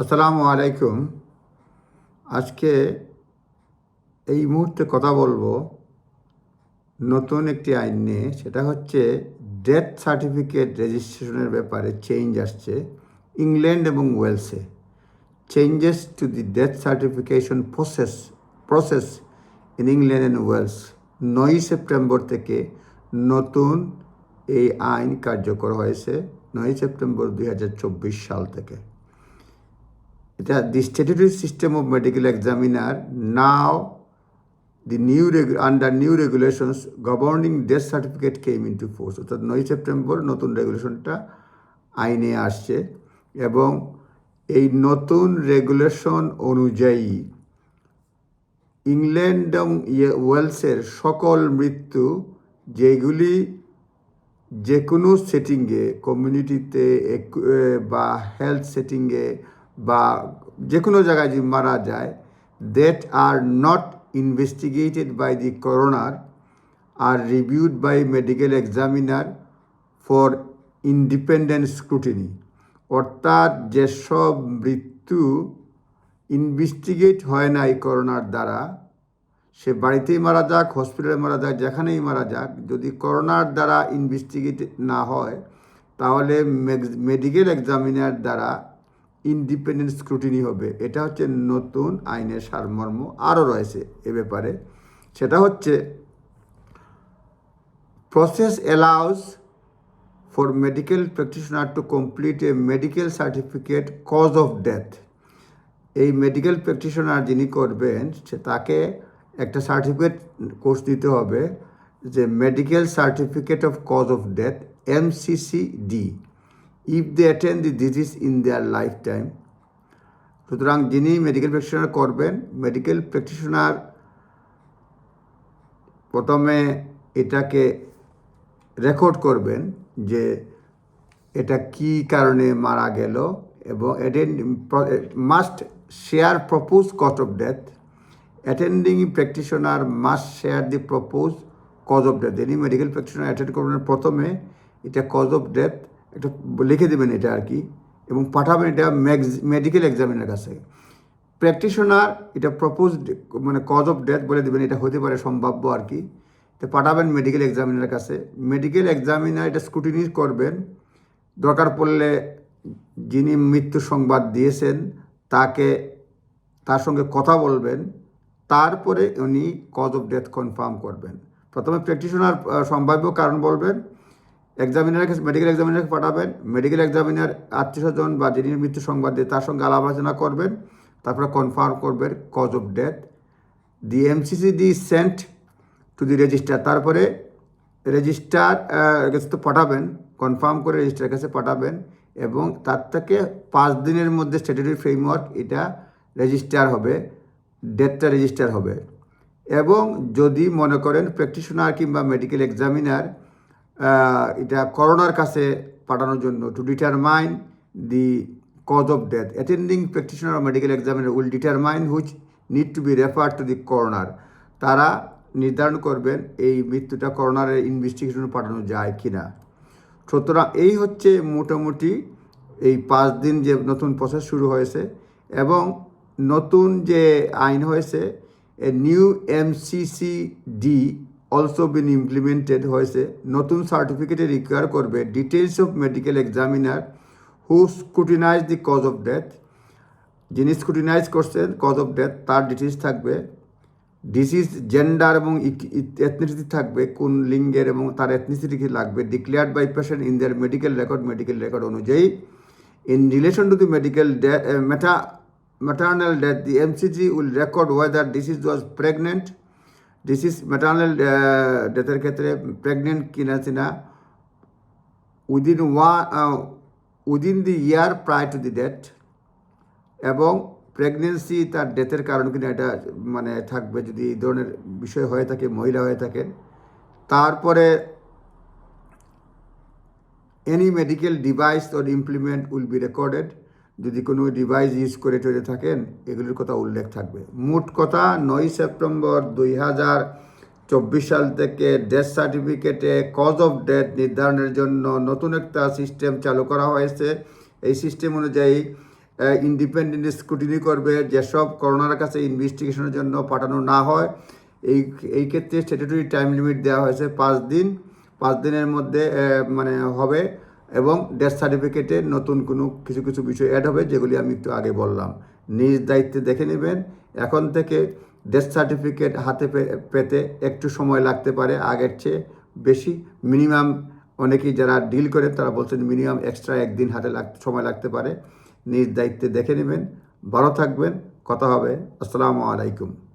আসসালামু আলাইকুম। আজকে এই মুহূর্তে কথা বলব নতুন একটি আইন নিয়ে, সেটা হচ্ছে ডেথ সার্টিফিকেট রেজিস্ট্রেশনের ব্যাপারে চেঞ্জ আসছে ইংল্যান্ড এবং ওয়েলসে। Changes to the death certification process process in England and Wales নয়ই সেপ্টেম্বর থেকে নতুন এই আইন কার্যকর হয়েছে, নয়ই সেপ্টেম্বর দুই হাজার চব্বিশ সাল থেকে। এটা the statutory system of medical examiner now the new under new regulations governing death certificate came into force অর্থাৎ নয় সেপ্টেম্বর নতুন রেগুলেশনটা আইনে আসছে এবং এই নতুন রেগুলেশন অনুযায়ী ইংল্যান্ড এবং ইয়ে ওয়েলসের সকল মৃত্যু যেগুলি যে কোনো সেটিংয়ে কমিউনিটিতে বা হেলথ সেটিংয়ে বা যে কোনো জায়গায় যদি মারা যায় that are not investigated by the coroner or reviewed by medical examiner for independent scrutiny অর্থাৎ যেসব মৃত্যু ইনভেস্টিগেট হয় না এই করোনার দ্বারা, সে বাড়িতেই মারা যাক হসপিটালে মারা যাক, যেখানেই মারা যাক, যদি করোনার দ্বারা ইনভেস্টিগেট না হয়, তাহলে মেডিকেল এক্সামিনার দ্বারা ইন্ডিপেন্ডেন্ট স্ক্রুটিনি হবে। এটা হচ্ছে নতুন আইনের সারমর্ম আরও রয়েছে এ ব্যাপারে। সেটা হচ্ছে process allows for medical practitioner to complete a medical certificate cause of death এই মেডিকেল প্র্যাকটিশনার যিনি করবেন, সে তাকে একটা সার্টিফিকেট কোর্স দিতে হবে যে medical certificate of cause of death MCC D if they attend the disease in their life time সুতরাং যিনি মেডিকেল প্র্যাকটিশনার করবেন মেডিকেল প্র্যাকটিশনার প্রথমে এটাকে রেকর্ড করবেন যে এটা কি কারণে মারা গেল এবং must share propose cause of death attending practitioner must share the propose cause of death যিনি মেডিকেল প্র্যাকটিশনার অ্যাটেন্ড করবেন, প্রথমে এটা কজ অফ ডেথ একটা লিখে দেবেন এটা আর কি এবং পাঠাবেন এটা মেডিকেল এক্সামিনের কাছে প্র্যাকটিশনার এটা প্রপোজ মানে কজ অফ ডেথ বলে দেবেন, এটা হতে পারে সম্ভাব্য আর কি। তো পাঠাবেন মেডিকেল এক্সামিনার কাছে। মেডিকেল এক্সামিনার এটা স্কুটিনি করবেন। দরকার পড়লে যিনি মৃত্যু সংবাদ দিয়েছেন, তাকে, তার সঙ্গে কথা বলবেন। তারপরে উনি কজ অফ ডেথ কনফার্ম করবেন। প্রথমে প্র্যাকটিশনার সম্ভাব্য কারণ বলবেন। এক্সামিনারের কাছে মেডিকেল এক্সামিনারকে পাঠাবেন। মেডিকেল এক্সামিনার আত্মীয় স্বজন বা যিনি মৃত্যু সংবাদ দিয়ে, তার সঙ্গে আলাপ আলোচনা করবেন। তারপরে কনফার্ম করবেন cause of death the MCC the sent to the register তারপরে রেজিস্টার কাছে তো পাঠাবেন। কনফার্ম করে রেজিস্টার কাছে পাঠাবেন। এবং তার থেকে পাঁচ দিনের মধ্যে স্ট্যাটুটরি ফ্রেমওয়ার্ক এটা রেজিস্টার হবে। ডেটটা রেজিস্টার হবে। এবং যদি মনে করেন প্র্যাকটিশনার কিংবা মেডিকেল এক্সামিনার এটা করোনার কাছে পাঠানোর জন্য to determine the cause of death attending practitioner medical examiner will determine which need to be refer to the coroner তারা নির্ধারণ করবেন এই মৃত্যুটা করোনার ইনভেস্টিগেশনে পাঠানো যায় কি না সুতরাং এই হচ্ছে মোটামুটি এই পাঁচ দিন যে নতুন প্রসেস শুরু হয়েছে এবং নতুন যে আইন হয়েছে new MCC D also been implemented হয়েছে। নতুন সার্টিফিকেটে রিকোয়ার করবে details of medical examiner who scrutinize the cause of death যিনি স্কুটিনাইজ করছেন কজ অফ ডেথ তার ডিটেলস থাকবে। ডিজিজ জেন্ডার এবং এথনিসিটি থাকবে, কোন লিঙ্গের এবং তার এথনিসিটি কি লাগবে। Declared by patient in their medical record medical record অনুযায়ী। In relation to the medical meta maternal death, the mcg will record whether disease was pregnant disease maternal ডেথের ক্ষেত্রে প্রেগনেন্ট কিনা কিনা within one within the year prior to the death এবং pregnancy তার ডেথের কারণ কিনা এটা মানে থাকবে যদি এই ধরনের বিষয় হয়ে থাকে, মহিলা হয়ে থাকেন। তারপরে any medical device or implement will be recorded যদি কোনো ডিভাইস ইউজ করে টরে থাকেন, এগুলির কথা উল্লেখ থাকবে। মোট কথা, নয় সেপ্টেম্বর দুই হাজার চব্বিশ সাল থেকে ডেথ সার্টিফিকেটে কজ অফ ডেথ নির্ধারণের জন্য নতুন একটা সিস্টেম চালু করা হয়েছে। এই সিস্টেম অনুযায়ী ইন্ডিপেন্ডেন্ট স্ক্রুটিনি করবে যেসব করোনার কাছে ইনভেস্টিগেশনের জন্য পাঠানো না হয়। এই এই ক্ষেত্রে স্ট্যাটুটরি টাইম লিমিট দেওয়া হয়েছে পাঁচ দিন। পাঁচ দিনের মধ্যে মানে হবে এবং ডেথ সার্টিফিকেটে নতুন কোনো কিছু কিছু বিষয় অ্যাড হবে, যেগুলি আমি একটু আগে বললাম। নিজ দায়িত্বে দেখে নেবেন। এখন থেকে ডেথ সার্টিফিকেট হাতে পেতে একটু সময় লাগতে পারে, আগের চেয়ে বেশি। মিনিমাম অনেকেই যারা ডিল করে তারা বলছেন মিনিমাম এক্সট্রা একদিন হাতে লাগ, সময় লাগতে পারে। নিজ দায়িত্বে দেখে নেবেন। ভালো থাকবেন। কথা হবে। আসসালামু আলাইকুম।